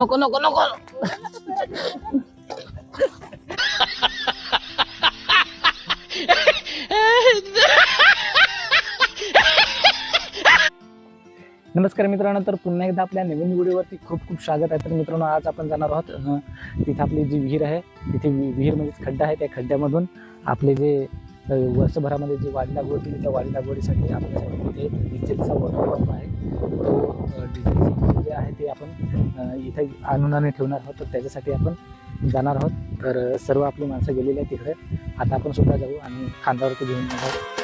नको नको नको. नमस्कार मित्रांनो तर पुन्हा एकदा आपल्या नवीन व्हिडिओवरती खूप खूप स्वागत आहे. तर मित्रांनो आज आपण जाणार आहोत तिथं तिथे आपली जी विहीर आहे तिथे वि- विहीर म्हणजेच खड्डा आहे. त्या खड्ड्यामधून आपले जे वर्षभरामध्ये जे वाढी लागवड केली त्या वाढी लागवडीसाठी आपल्यासाठी तिथे डिझेलचा वॉटर पंप आहे. तो डिझेलचा जे आहे ते आपण इथे आणून आणि ठेवणार आहोत तर त्याच्यासाठी आपण जाणार आहोत. तर सर्व आपली माणसं गेलेली आहे तिकडे. आता आपण सुद्धा जाऊ आणि खांद्यावरती घेऊन येणार आहोत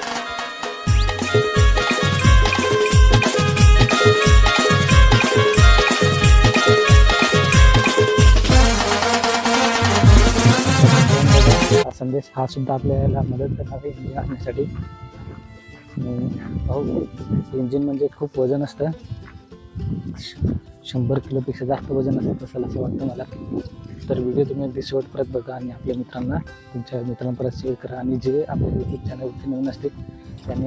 हा संदेश हा सुद्धा आपल्याला मदत करणार आहे इंजिन आणण्यासाठी. भाऊ इंजिन म्हणजे खूप वजन असतं. शंभर किलोपेक्षा जास्त वजन असतं तसं असं वाटतं मला तर व्हिडिओ तुम्ही अगदी शेवटपर्यंत बघा आणि आपल्या मित्रांना तुमच्या मित्रांपर्यंत शेअर करा. आणि जे आपल्या यूट्यूब चॅनलवरती नवीन असतील त्यांनी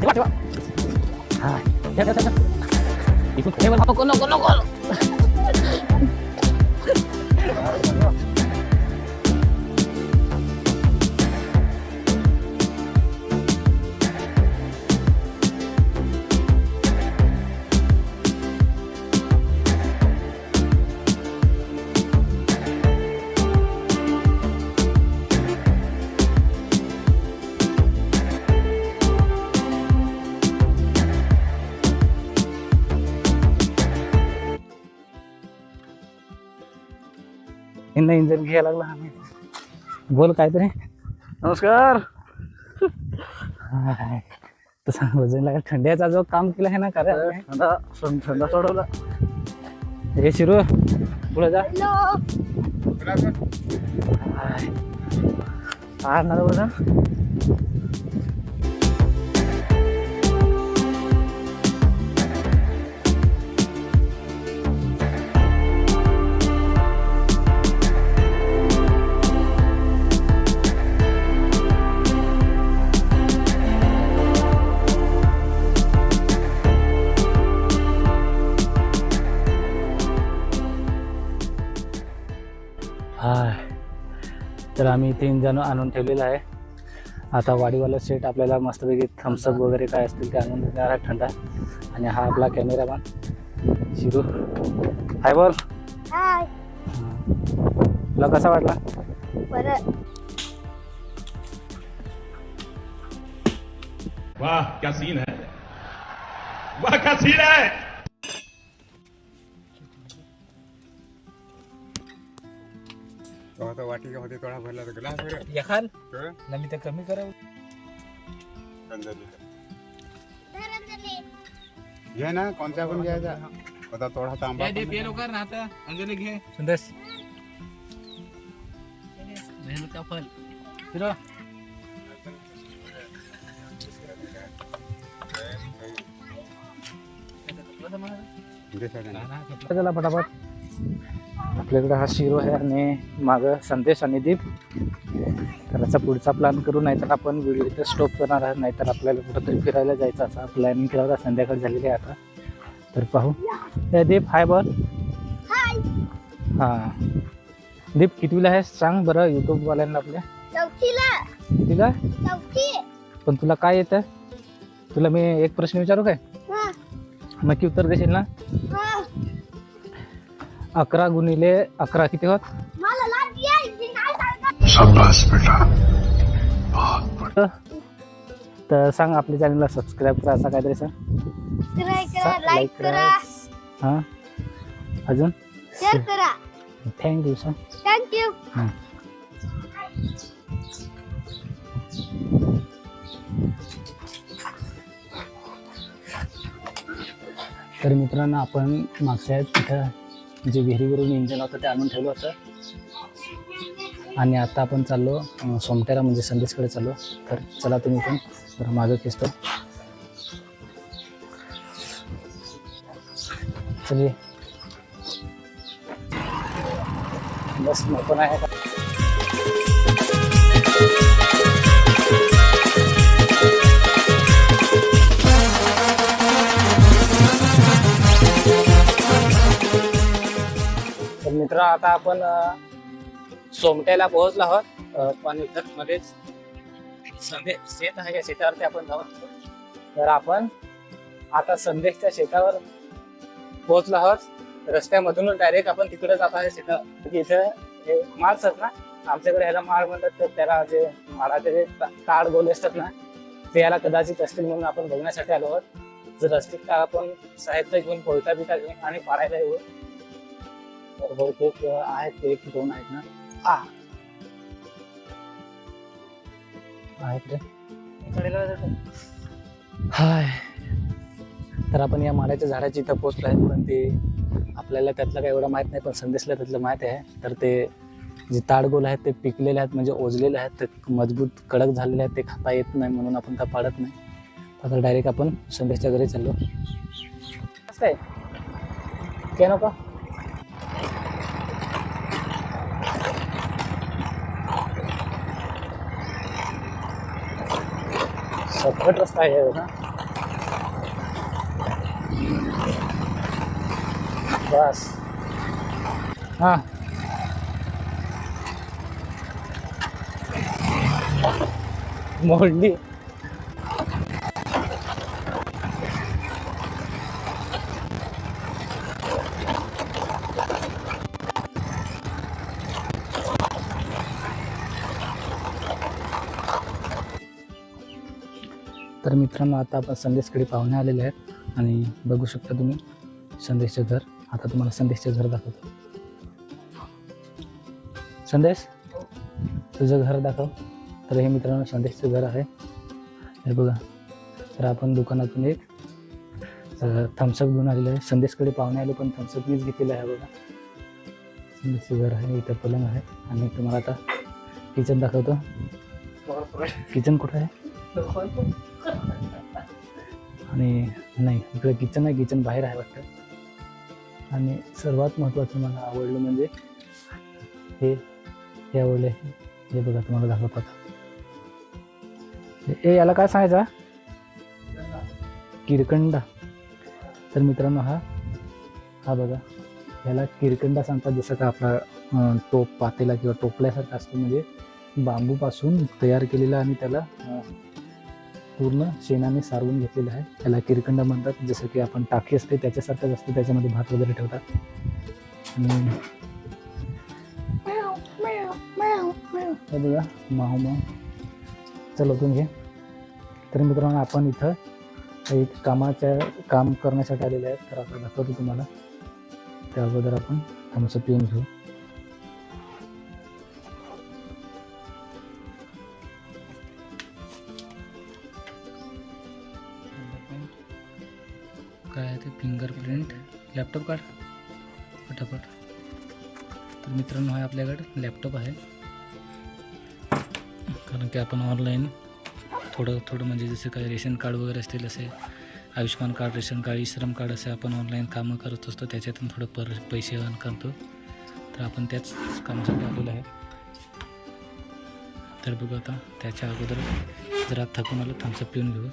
ठेवा दीप ओके ठेवा ओके नको नको नको. यांना इंजन घ्यायला लागला. आम्ही बोल काहीतरी. नमस्कार. हाय. तसा वजन लागेल थंड्याचा जो काम केला आहे ना करा थंडा थंडा सोडवला. हे शिरू पुढे जा. हॅलो. हाय. आणणार वजन तर आम्ही इथे इंजन आणून ठेवलेलं आहे. आता वाडीवाला सेट आपल्याला मस्तपैकी थम्सअप वगैरे काय असतील ते आणून देणार आहे थंडा. आणि हा आपला कॅमेरामॅन शिरू. हाय बोल. हाय तुला कसा वाटला? वाह क्या सीन है? वाह क्या सीन है? तो आता वाटिकामध्ये थोडा भरला तर ग्लास भर एखाद मी ते कमी करा घे ना कोणता पण घ्यायचा. आता थोडा तांबा सुंदर शिरू दे सगळ्यांना. चला पटापट आपल्याकडे हा शिरो आहे आणि मागं संदेश आणि दीप. तर असा पुढचा प्लॅन करू नाहीतर आपण व्हिडिओ इथे स्टॉप करणार आहोत नाहीतर आपल्याला कुठंतरी फिरायला जायचं असा. प्लॅनिंग केला होता संध्याकाळ झालेली आहे आता. तर पाहू. दीप हाय हाय हां. दीप कितवीला आहे? सांग बरं यूट्यूबवाल्यांना आपल्या. चौथी. पण तुला काय येतं? तुला मी एक प्रश्न विचारू काय? नक्की उत्तर देशील ना? अकरा गुणिले अकरा किती होत? तर सांग आपल्या चॅनलला सबस्क्राईब करा असं काहीतरी सांग. करा लाईक करा. हां? अजून? शेअर करा. थँक्यू सांग थँक्यू तर मित्रांनो आपण मागच्या तिथं जे विहिरीवरून इंजन होतं ते आणून ठेवलं होतं. आणि आता आपण चाललो सोमटेरा म्हणजे संदेशकडे चाललो. तर चला तुम्ही पण तर मागं खेचतो. चलिए. बस मग पण आहे का मित्र आता आपण सोमट्याला पोहोचलो आहोत. पण मध्येच शेत आहे या शेतावरती आपण जाऊ तर आपण आता संदेशच्या शेतावर पोहोचलो आहोत. रस्त्यामधूनच डायरेक्ट आपण तिकडे जात आहे शेता म्हणजे इथं हे माळ असतात ना आमच्याकडे ह्याला माळ म्हणतात तर त्याला जे माळाचे जे ताड गोले असतात ना ते याला कदाचित असतील म्हणून आपण बघण्यासाठी आलो आहोत. जर असतील तर आपण साहित्य घेऊन पोहता बिता घेऊन आणि पाडायला येऊ. तर बहुतेक आहेत ते एक दोन आहेत ना. आ आहेत रे. हाय. तर आपण या माडाच्या झाडाची इथं पोचलो आहेत पण ते आपल्याला त्यातलं काही एवढं माहीत नाही पण संदेशला त्यातलं माहीत आहे. तर ते जे ताडगोल आहेत ते पिकलेले आहेत म्हणजे ओजलेले आहेत ते मजबूत कडक झालेले आहेत ते खाता येत नाही म्हणून आपण त्या पाडत नाही. आता डायरेक्ट आपण संदेशच्या घरी चाललो. काय काय नका? शॉर्टकट रस्ता आहे ना तर मित्रांनो आता आपण संदेशकडे पाहुणे आलेले आहेत आणि बघू शकता तुम्ही संदेशचं घर. आता तुम्हाला संदेशचं घर दाखवतो. संदेश तुझं घर दाखव. तर हे मित्रांनो संदेशचं घर आहे. हे बघा. तर आपण दुकानातून एक थम्सअप घेऊन आलेलं आहे. संदेशकडे पाहुणे आले पण थम्सअप मीच घेतलेलं आहे बघा. संदेशचं घर आहे इथं पलंग आहे. आणि तुम्हाला आता किचन दाखवतो. किचन कुठं आहे? आणि नाही इकडे किचन आहे किचन बाहेर आहे वाटतं. आणि सर्वात महत्त्वाचं मला आवडलं म्हणजे हे हे आवडले हे. बघा तुम्हाला दाखवतात ए याला काय सांगायचा किरकंडा. तर मित्रांनो हा हा बघा. ह्याला किरकंडा सांगतात जसं का आपला टोप पातेला किंवा टोपल्यासारखा असतो. म्हणजे बांबूपासून तयार केलेला आणि त्याला पूर्ण शेणाने सारवून घेतलेलं आहे. त्याला किरकंडा म्हणतात. जसं की आपण टाकी असते त्याच्यासारखंच असते. त्याच्यामध्ये भात वगैरे ठेवतात. आणि बघा माहू माहू चल ओतून घे. तर मित्रांनो आपण इथं एक कामाच्या काम करण्यासाठी आलेले आहेत तर आता दाखवतो तुम्हाला. त्या अगोदर आपण थम्सअप पिऊन घेऊ. काय आहे ते? फिंगरप्रिंट लॅपटॉप काढ. फटाफट तर मित्रांनो हा आपल्याकडे लॅपटॉप आहे. कारण की आपण ऑनलाईन थोडं थोडं म्हणजे जसं काही रेशन कार्ड वगैरे असतील असे Ayushman card ration card Shram card असे आपण ऑनलाईन कामं करत असतो. त्याच्यातून थोडं पर पैसे अर्न करतो. तर आपण त्याच कामासाठी आलेलो आहे. तर बघू आता त्याच्या अगोदर जरा थकून आलं थम्सअप पिऊन घेऊ.